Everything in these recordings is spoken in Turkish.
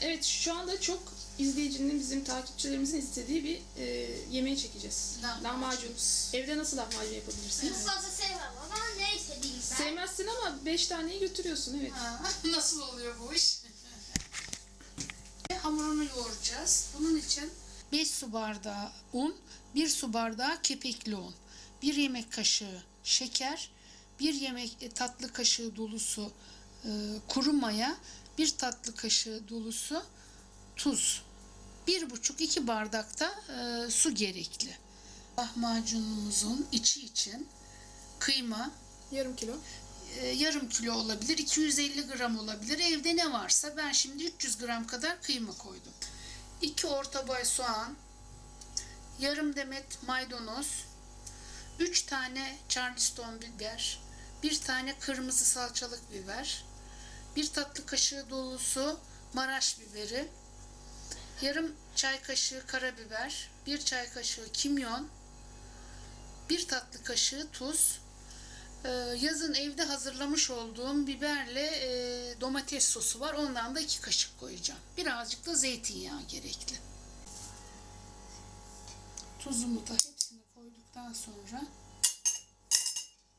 Evet şu anda çok izleyicinin bizim takipçilerimizin istediği bir e, yemeği çekeceğiz. Lahmacun. Lahmacun. Evde nasıl lahmacun yapabilirsiniz? Çok fazla sevmem ama neyse diyeyim ben. Sevmezsin ama 5 taneyi götürüyorsun evet. Ha, nasıl oluyor bu iş? Hamurunu yoğuracağız. Bunun için 5 su bardağı un, 1 su bardağı kepekli un, 1 yemek kaşığı şeker, 1 yemek e, tatlı kaşığı dolusu e, kuru maya, 1 tatlı kaşığı dolusu tuz. 1,5-2 bardak da e, su gerekli. Lahmacunumuzun içi için kıyma, Yarım kilo. e, yarım kilo olabilir, 250 gram olabilir. Evde ne varsa ben şimdi 300 gram kadar kıyma koydum. 2 orta boy soğan, yarım demet maydanoz, 3 tane charleston biber, 1 tane kırmızı salçalık biber, 1 tatlı kaşığı dolusu maraş biberi, yarım çay kaşığı karabiber, 1 çay kaşığı kimyon, 1 tatlı kaşığı tuz, ee, yazın evde hazırlamış olduğum biberle e, domates sosu var. Ondan da iki kaşık koyacağım. Birazcık da zeytinyağı gerekli. Tuzumu da hepsini koyduktan sonra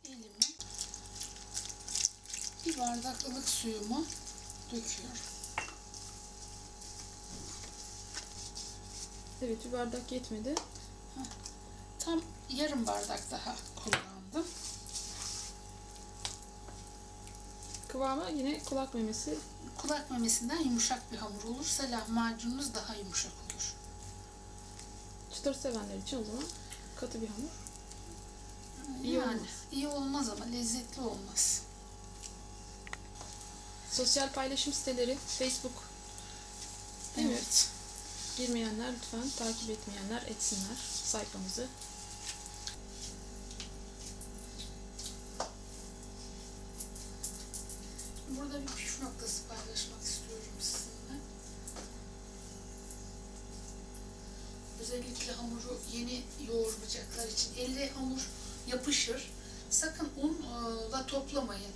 elime bir bardak ılık suyumu döküyorum. Evet bir bardak yetmedi. Tam yarım bardak daha kullandım. Kıvamı yine kulak memesi. Kulak memesinden yumuşak bir hamur olursa lahmacununuz daha yumuşak olur. Çıtır sevenler için o zaman katı bir hamur. İyi yani olmaz. iyi olmaz ama lezzetli olmaz. Sosyal paylaşım siteleri Facebook evet. girmeyenler lütfen takip etmeyenler etsinler sayfamızı. Burada bir püf noktası paylaşmak istiyorum sizinle. Özellikle hamuru yeni yoğuracaklar için elle hamur yapışır. Sakın unla toplamayın.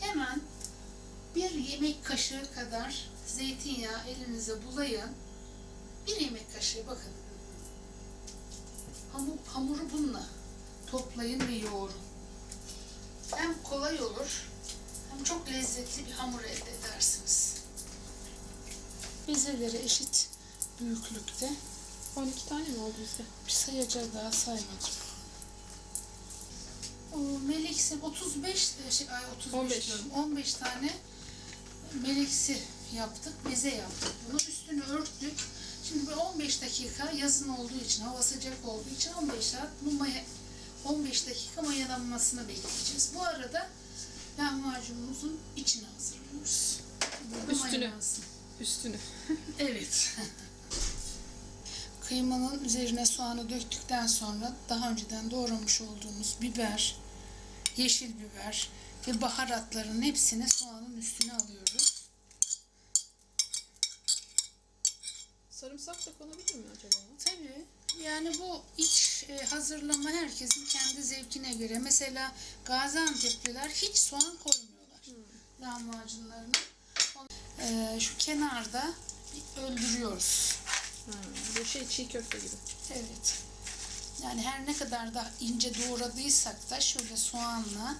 Hemen bir yemek kaşığı kadar zeytinyağı elinize bulayın. Bir yemek kaşığı bakın. Hamur, hamuru bununla toplayın ve yoğurun. Hem kolay olur hem çok lezzetli bir hamur elde edersiniz. Bezeleri eşit büyüklükte. 12 tane mi oldu bizde? Bir sayacak daha saymadım. O Meleksim 35 e, şey, ay 35 15. diyorum. 15 tane meleksi yaptık, beze yaptık. Bunu üstünü örttük. Şimdi bir 15 dakika yazın olduğu için, hava sıcak olduğu için 15 saat bunu maya, 15 dakika mayalanmasını bekleyeceğiz. Bu arada lahmacunumuzun içini hazırlıyoruz. Burada Üstünü. mayalansın. Üstünü. Evet. Kıymanın üzerine soğanı döktükten sonra daha önceden doğramış olduğumuz biber, yeşil biber ve baharatların hepsini soğanın üstüne alıyoruz. Sarımsak da konabilir mi acaba? Tabii yani bu iç e, hazırlama herkesin kendi zevkine göre. Mesela Gaziantep'liler hiç soğan koymuyorlar lahmacunlarına. E, şu kenarda öldürüyoruz. Ha, bu şey çiğ köfte gibi. Evet. Yani her ne kadar da ince doğradıysak da şöyle soğanla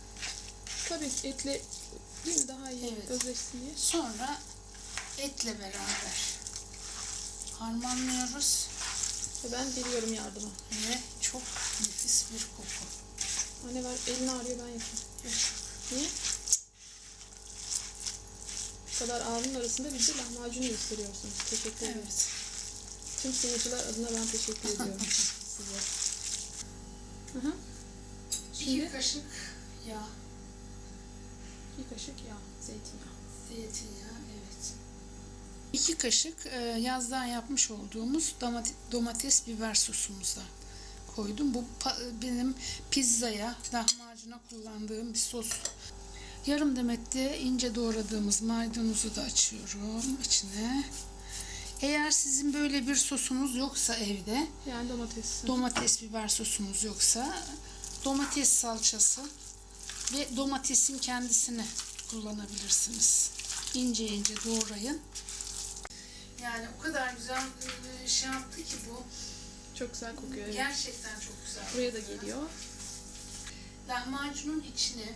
Tabii etle değil mi daha iyi Evet. özleşsin diye. sonra etle beraber harmanlıyoruz Ve ben geliyorum yardıma. ve çok nefis bir koku. Anne ver elini ağrıyor ben yapayım. Evet. Niye? Bu kadar ağrının arasında bizi lahmacunu gösteriyorsunuz. Teşekkür ederim. Evet. Tüm seyirciler adına ben teşekkür ediyorum size. Hı hı. İki Şimdi kaşık yağ, bir kaşık yağ, zeytinyağı. zeytinyağı, evet. İki kaşık e, yazdan yapmış olduğumuz domates, domates biber sosumuzdan koydum. Bu pa- benim pizzaya, lahmacuna kullandığım bir sos. Yarım demette ince doğradığımız maydanozu da açıyorum içine. Eğer sizin böyle bir sosunuz yoksa evde, Yani domates. domates biber sosunuz yoksa domates salçası ve domatesin kendisini kullanabilirsiniz. İnce ince doğrayın. Yani o kadar güzel e, şey yaptı ki bu. Çok güzel kokuyor. Evet. Gerçekten çok güzel. Buraya da geliyor. Lahmacunun içini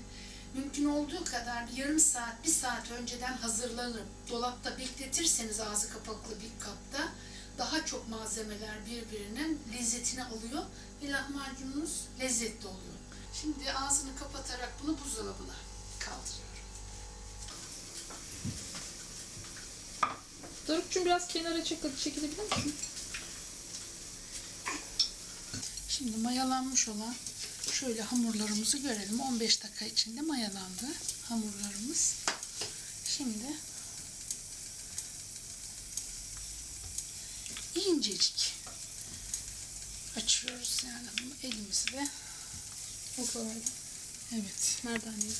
mümkün olduğu kadar bir yarım saat, bir saat önceden hazırlanıp dolapta bekletirseniz ağzı kapaklı bir kapta daha çok malzemeler birbirinin lezzetini alıyor ve lahmacununuz lezzetli oluyor. Şimdi ağzını kapatarak bunu buzdolabına kaldırıyorum. Doruk'cum biraz kenara çek, çekilebilir misin? Şimdi mayalanmış olan şöyle hamurlarımızı görelim. 15 dakika içinde mayalandı hamurlarımız. Şimdi incecik açıyoruz yani bunu elimizle. Oklalarda. Evet, Merdaneyi.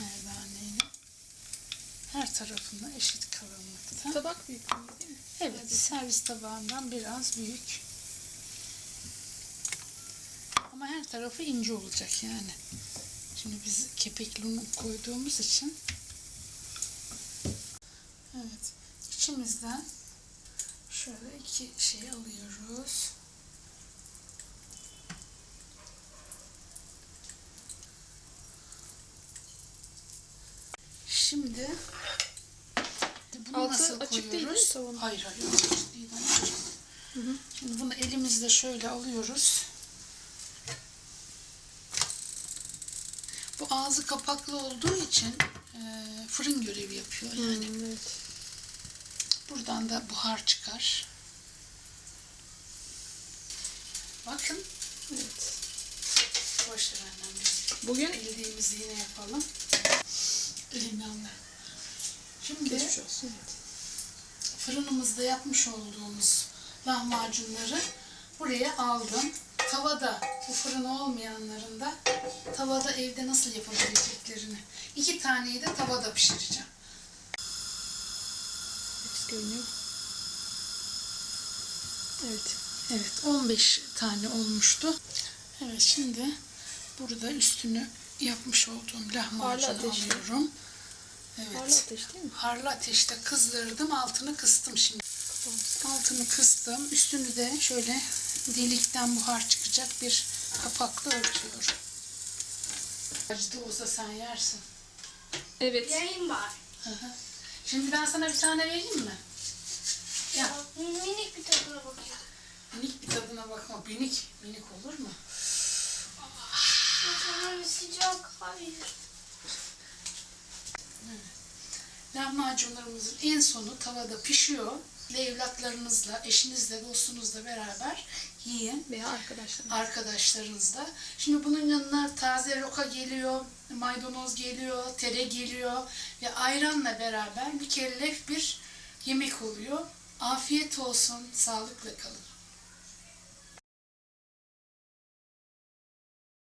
merdaneyle her tarafında eşit kalınlıkta. Tabak büyüklüğünde değil mi? Evet, servis tabağından biraz büyük. Ama her tarafı ince olacak yani. Şimdi biz kepekli unu koyduğumuz için. Evet, içimizden şöyle iki şey alıyoruz. Şimdi bunu Altı nasıl açık değil mi koyuyoruz? Hayır hayır açık değil anneciğim. Şimdi bunu elimizle şöyle alıyoruz. Bu ağzı kapaklı olduğu için e, fırın görevi yapıyor yani. Hmm, evet. Buradan da buhar çıkar. Bakın. Evet. Boş ver annem. Bugün Bildiğimizi yine yapalım. Elimle anla. Şimdi. Evet. fırınımızda yapmış olduğumuz lahmacunları buraya aldım. Tavada, bu fırın olmayanların da tavada evde nasıl yapabileceklerini. İki taneyi de tavada pişireceğim. Nefis görünüyor. Evet. Evet 15 tane olmuştu. Evet şimdi burada üstünü yapmış olduğum lahmacunu Harlı alıyorum. Harlı Evet. ateş değil mi? Harlı ateşte kızdırdım altını kıstım şimdi. Altını kıstım. Üstünü de şöyle delikten buhar çıkacak bir kapakla örtüyorum. Acıdı olsa sen yersin. Evet. Yayın var. Hı hı. Şimdi ben sana bir tane vereyim mi? Ya. Minik bir tadına bakayım. Minik bir tadına bakma. Minik. Minik olur mu? Tamam sıcak. Hayır. Lahmacunlarımızın en sonu tavada pişiyor. Ve evlatlarınızla, eşinizle, dostunuzla beraber yiyin. Veya arkadaşlar. Arkadaşlarınızla. Şimdi bunun yanına taze roka geliyor, maydanoz geliyor, tere geliyor ve ayranla beraber mükellef bir yemek oluyor. Afiyet olsun, sağlıkla kalın.